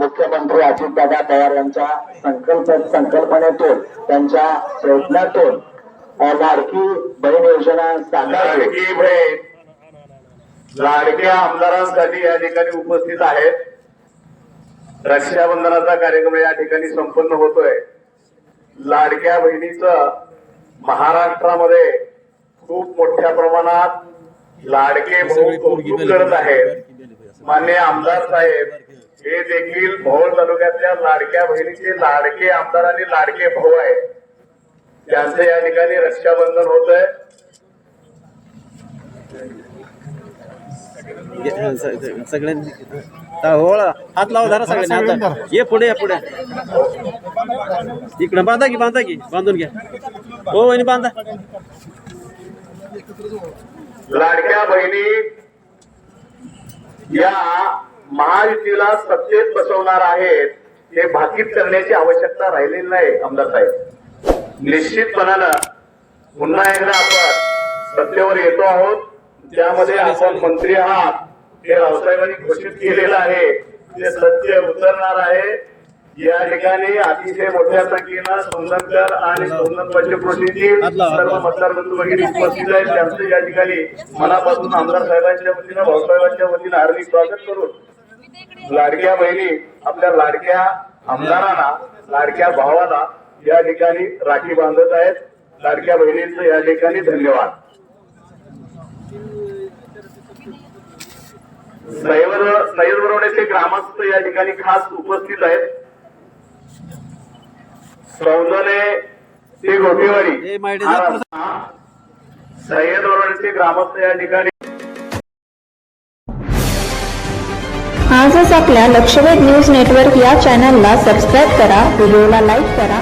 मुख्यमंत्री अजितदादा पवार यांच्या संकल्प संकल्पनेतून त्यांच्या प्रयत्नातून लाडकी बहीण योजना. लाडकी बहीण. लाडक्या आमदारांसाठी या ठिकाणी उपस्थित आहेत. रक्षाबंधनाचा कार्यक्रम या ठिकाणी संपन्न होतोय. लाडक्या बहिणीचं महाराष्ट्रामध्ये खूप मोठ्या प्रमाणात लाडके भाऊ कौतुक करत आहेत. मान्य आमदार साहेब हे देखील भोर तालुक्यातल्या लाडक्या बहिणीचे लाडके आमदार आणि लाडके भाऊ आहेत. त्यांचं या ठिकाणी रक्षाबंधन होत आहे सगळ्यांनी हो हात लावा धरा सगळ्यांनी हात. ये पुढे या पुढे. इकडं बांधा की बांधा की बांधून घ्या. हो वहिनी बांधा. लाडक्या बहिणी या महायुतीला सत्तेत बसवणार आहेत हे भाकीत करण्याची आवश्यकता राहिलेली नाही आमदार साहेब. निश्चितपणानं पुन्हा एकदा आपण सत्तेवर येतो आहोत. त्यामध्ये आपण मंत्री आहात. हे रावसाहेबांनी घोषित केलेलं आहे. ते सत्य उतरणार आहे. या ठिकाणी अतिशय मोठ्या संख्येनं संगणकर आणि संगणक पंचक्रोशीतील सर्व मतदार बंधू भगिनी उपस्थित आहेत. त्यांचं या ठिकाणी मनापासून आमदार साहेबांच्या वतीनं भाऊसाहेबांच्या वतीनं हार्दिक स्वागत करून लाडक्या बहिणी आपल्या लाडक्या आमदारांना लाडक्या भावाला या ठिकाणी राखी बांधत आहेत. लाडक्या बहिणींचं या ठिकाणी धन्यवाद. सैवर सैर बरोवण्याचे ग्रामस्थ या ठिकाणी खास उपस्थित आहेत. हा जा रस्ता सह्याद ग्रामस्थ या ठिकाणी आजच आपल्या लक्षवेध न्यूज नेटवर्क या चॅनलला सबस्क्राईब करा व्हिडिओला लाईक करा.